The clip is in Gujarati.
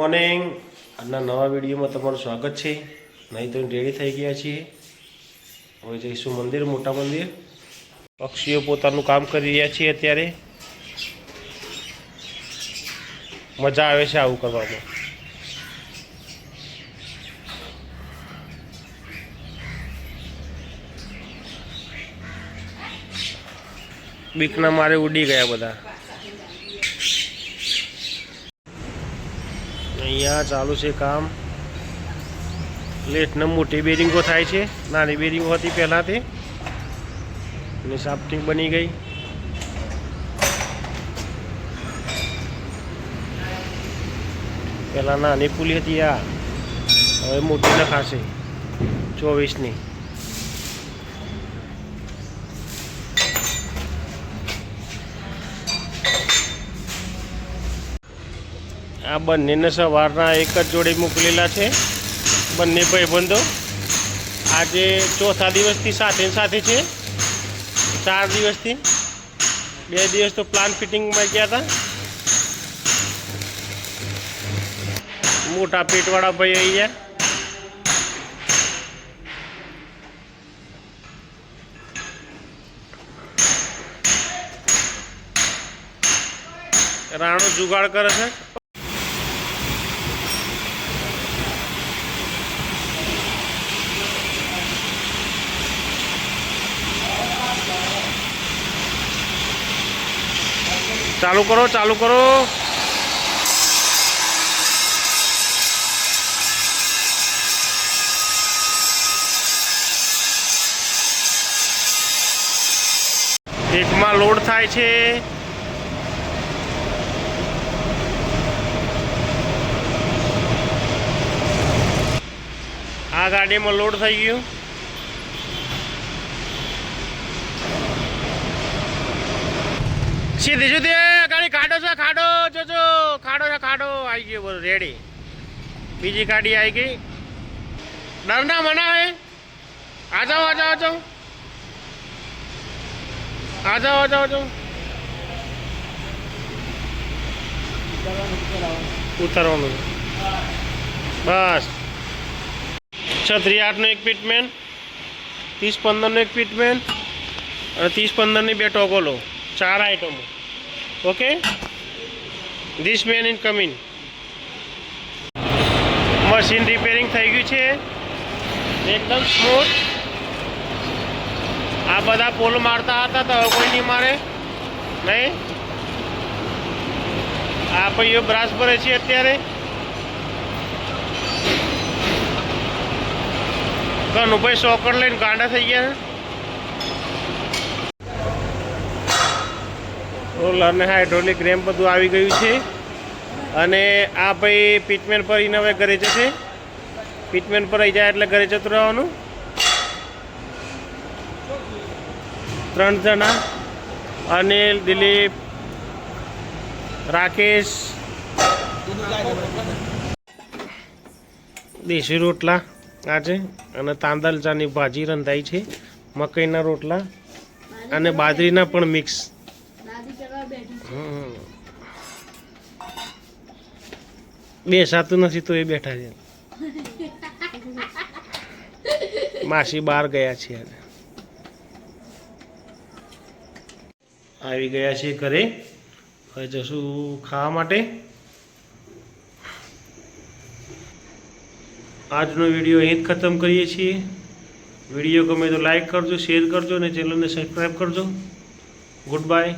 મોર્નિંગ. આજના નવા વિડીયોમાં તમારું સ્વાગત છે. નહીં તો રેડી થઈ ગયા છીએ. હવે જઈશું મંદિર, મોટા મંદિર. પક્ષીઓ પોતાનું કામ કરી રહ્યા છીએ અત્યારે. મજા આવે છે આવું કરવામાં. બીકના મારે ઉડી ગયા બધા. અહીંયા ચાલુ છે કામ. લેટને મોટી બેરિંગો થાય છે. નાની બેરિંગો હતી પહેલાં તે અને સાફ્ટિંગ બની ગઈ. પહેલાં નાની પુલી હતી આ. હવે મોટી નખાશે ચોવીસની. આ બંનેને સવારના એક જ જોડે મોકલેલા છે. બંને ભાઈબંધો. આજે ચોથા દિવસથી સાથે સાથે છે. ચાર દિવસથી. બે દિવસ તો પ્લાન ફિટિંગમાં ગયા હતા. મોટા પેટવાળા ભાઈ અહીંયા. રાણો જુગાડ કરે છે. ચાલુ કરો ચાલુ કરો. એકમાં લોડ થાય છે. આ ગાડીમાં લોડ થઈ ગયું. સીધી, સુધી. ખાડો છે, ખાડો, જોજો, ખાડો છે, ખાડો. આવી ગયો બધું રેડી બીજી ગાડી આવી ગઈ. ડર ના મનાવે આ જાઓ આ જાઓ જાઓ. આ જાઓ આ જાઓ જાઓ. ઉતારવાનું. બસ. છત્રી આઠનો એક પીટમેન ત્રીસ પંદરનો એક પીટમેન અને ત્રીસ પંદરની બે ટોકોલો ચાર આઇટમો okay this man in coming machine repairing થઈ ગયું છે. એકદમ સ્મૂથ આ બધા પોલ મારતા હતા તો કોઈ નહીં મારે. નહીં? આ ભાઈઓ બ્રાસ ભરે છે અત્યારે. કનુભાઈ સોકર લઈને ગાંડા થઈ ગયા રોલર અને હાઇડ્રોલિક રેમ્પ બધું આવી ગયું છે. અને આ ભાઈ પીટમેન પર એને હવે ઘરે જશે. પીટમેન પર આવી જાય એટલે ઘરે જતું રહેવાનું. ત્રણ જણા અનિલ દિલીપ, રાકેશ. દેશી રોટલા આજે અને તાંદલચાની ભાજી રંધાઈ છે. મકાઈના રોટલા અને બાજરીના પણ મિક્સ બે સાતું નથી તો એ બેઠા છે. માસી બહાર ગયા છે આવી ગયા છે ઘરે. હવે જશું ખાવા માટે. આજનો વીડિયો અહીં જ ખતમ કરીએ છીએ. વીડિયો ગમે તો લાઈક કરજો શેર કરજો અને ચેનલને સબસ્ક્રાઈબ કરજો. Good bye